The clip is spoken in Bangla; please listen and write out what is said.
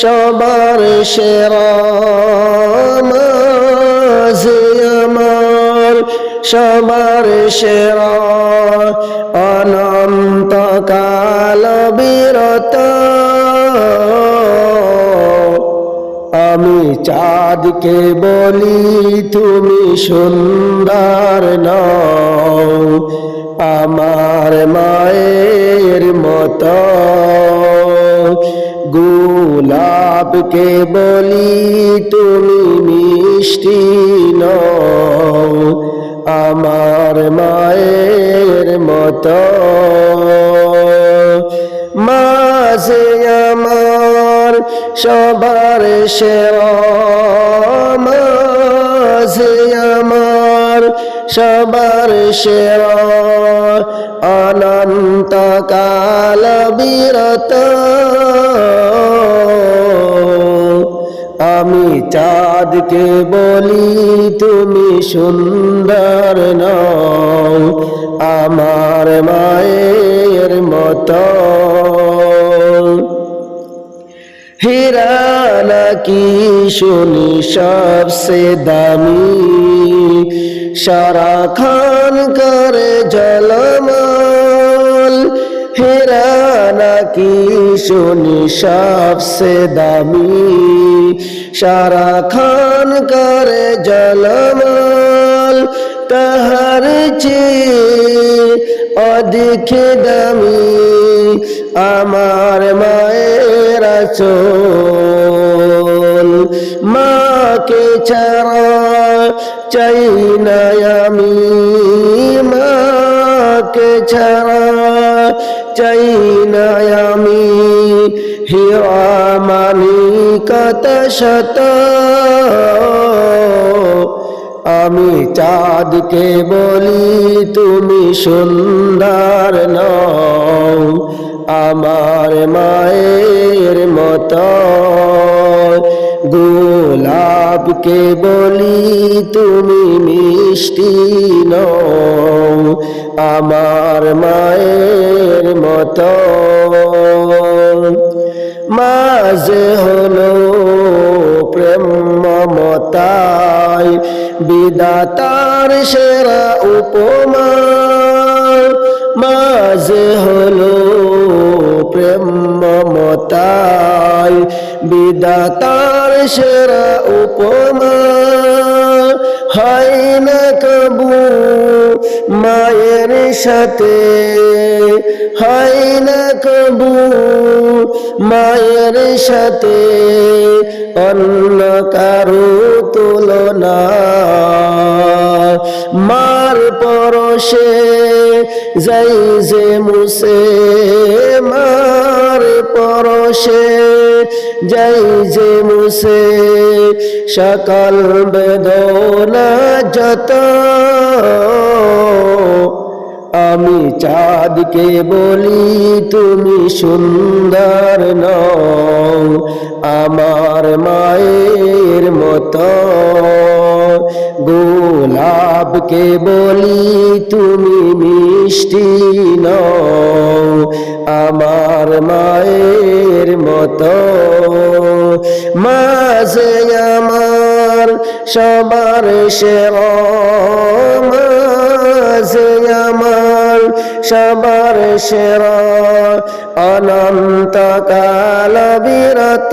সবার সেরা মাঝে আমার, সবার সেরা অনন্ত কাল বিরত। আমি চাঁদকে বলি, তুমি সুন্দর নও, আমার মায়ের মতো। গোলাপকে বলি তুমি মিষ্টি নও আমার মায়ের মতো। মাঝে আমার সবার সেরা মাঝে সবার সেরা অনন্ত কাল বিরত। আমি চাঁদকে বলি, তুমি সুন্দর নও, আমার মায়ের মতো। হীরা নাকি শুনি সবসে দামি? সারা খান করে জলমাল। হীরা নাকি শুনি সবসে দামি। সারা খান করে জলমাল, তাহার চেয়ে অধিক দামি। আমার মায়ের চোল মাকে ছাড়া চাই না মাকে ছাড়া চাই না আমি। হিরা মানি কত শত আমি চাঁদকে বলি, তুমি সুন্দর নও। আমার মায়ের মতো গোলাপকে বলি, তুমি মিষ্টি নও আমার মায়ের মতো। মাঝে হলো প্রেম মমতায়, বিদাতার সেরা উপমা মাঝে হলো প্রেম মমতায়, বিদাতার সেরা উপমা, হয় না কবু মায়ের সাথে? হয় না কবু মায়ের সাথে? অন্য কারও তুলনা, মার পরশে যাই যে মুসে মার পরশে যাই যে মুসে সকল বেদনা যত। আমি চাঁদকে বলি, তুমি সুন্দর নও, আমার মায়ের মতো। গোলাপকে বলি তুমি মিষ্টি নও, আমার মায়ের মতো। মাঝে আমার সবার সেরা মাঝে আমার সবার সেরা অনন্ত কাল বিরত।